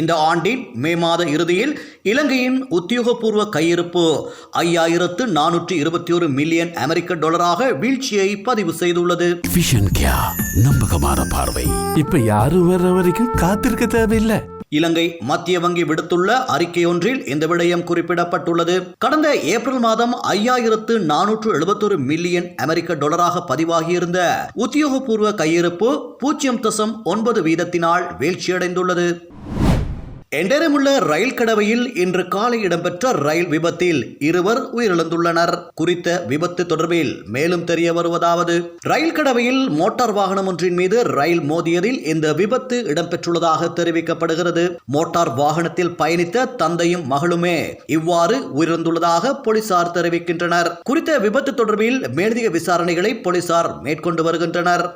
இந்த ஆண்டின் மே மாத இறுதியில் இலங்கையின் உத்தியோகபூர்வ கையிருப்பு ஐயாயிரத்து நானூற்றி இருபத்தி ஒரு மில்லியன் அமெரிக்க டாலராக வீழ்ச்சியை பதிவு செய்துள்ளது. நம்பகமான பார்வை. இப்ப யாரும் வர்ற வரைக்கும் காத்திருக்க தேவையில்லை. இலங்கை மத்திய வங்கி விடுத்துள்ள அறிக்கையொன்றில் இந்த விடயம் குறிப்பிடப்பட்டுள்ளது. கடந்த ஏப்ரல் மாதம் ஐயாயிரத்து நானூற்று எழுபத்தொரு மில்லியன் அமெரிக்க டாலராக பதிவாகியிருந்த உத்தியோகபூர்வ கையிருப்பு பூஜ்ஜியம் தசம் ஒன்பது வீதத்தினால் வீழ்ச்சியடைந்துள்ளது. எண்டரமுள்ள ரயில் கடவையில் இன்று காலை இடம்பெற்ற ரயில் விபத்தில் இருவர் உயிரிழந்துள்ளனர். குறித்த விபத்து தொடர்பில் மேலும் தெரிய வருவதாவது ரயில் கடவையில் மோட்டார் வாகனம் ஒன்றின் மீது ரயில் மோதியதில் இந்த விபத்து இடம்பெற்றுள்ளதாக தெரிவிக்கப்படுகிறது. மோட்டார் வாகனத்தில் பயணித்த தந்தையும் மகளுமே இவ்வாறு உயிரிழந்துள்ளதாக போலீசார் தெரிவிக்கின்றனர். குறித்த விபத்து தொடர்பில் மேலதிக விசாரணைகளை போலீசார் மேற்கொண்டு வருகின்றனர்.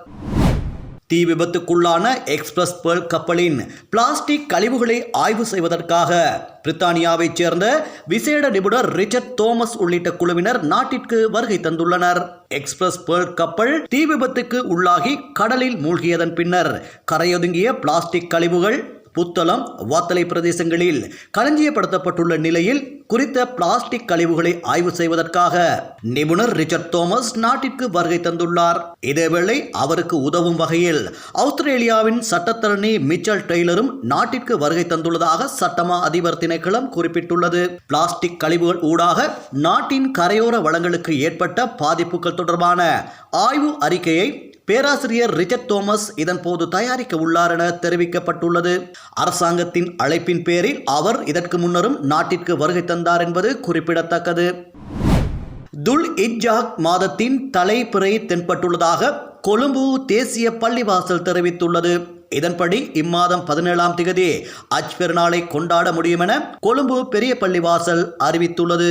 தீ விபத்துக்குள்ளான எக்ஸ்பிரஸ் பேர்ல் கப்பலின் பிளாஸ்டிக் கழிவுகளை ஆய்வு செய்வதற்காக பிரித்தானியாவைச் சேர்ந்த விசேட நிபுணர் ரிச்சர்ட் தோமஸ் உள்ளிட்ட குழுவினர் நாட்டிற்கு வருகை தந்துள்ளனர். எக்ஸ்பிரஸ் பேர்ல் கப்பல் தீ விபத்துக்கு உள்ளாகி கடலில் மூழ்கியதன் பின்னர் கரையொதுங்கிய பிளாஸ்டிக் கழிவுகள் புத்தளம் வாத்தலை பிரதேசங்களில் களஞ்சியப்படுத்தப்பட்டுள்ள நிலையில் குறித்த பிளாஸ்டிக் கழிவுகளை ஆய்வு செய்வதற்காக நிபுணர் ரிச்சர்ட் தோமஸ் நாட்டிற்கு வருகை தந்துள்ளார். இதேவேளை அவருக்கு உதவும் வகையில் ஆஸ்திரேலியாவின் சட்டத்தரணி மிச்சல் டெய்லரும் நாட்டிற்கு வருகை தந்துள்ளதாக சட்டமா அதிபர் திணைக்களம் குறிப்பிட்டுள்ளது. பிளாஸ்டிக் கழிவுகள் ஊடாக நாட்டின் கரையோர வளங்களுக்கு ஏற்பட்ட பாதிப்புகள் தொடர்பான ஆய்வு அறிக்கையை பேராசிரியர் ரிச்சர்ட் தோமஸ் இதன் போது தயாரிக்க உள்ளார் என தெரிவிக்கப்பட்டுள்ளது. அரசாங்கத்தின் அழைப்பின் பேரில் அவர் இதற்கு முன்னரும் நாட்டிற்கு வருகை தந்தார் என்பது குறிப்பிடத்தக்கது. துல் இஜ்ஜாக் மாதத்தின் தலைப்பிறை தென்பட்டுள்ளதாக கொழும்பு தேசிய பள்ளிவாசல் தெரிவித்துள்ளது. இதன்படி இம்மாதம் பதினேழாம் திகதி அஜ் பெருநாளை கொண்டாட முடியும் என கொழும்பு பெரிய பள்ளிவாசல் அறிவித்துள்ளது.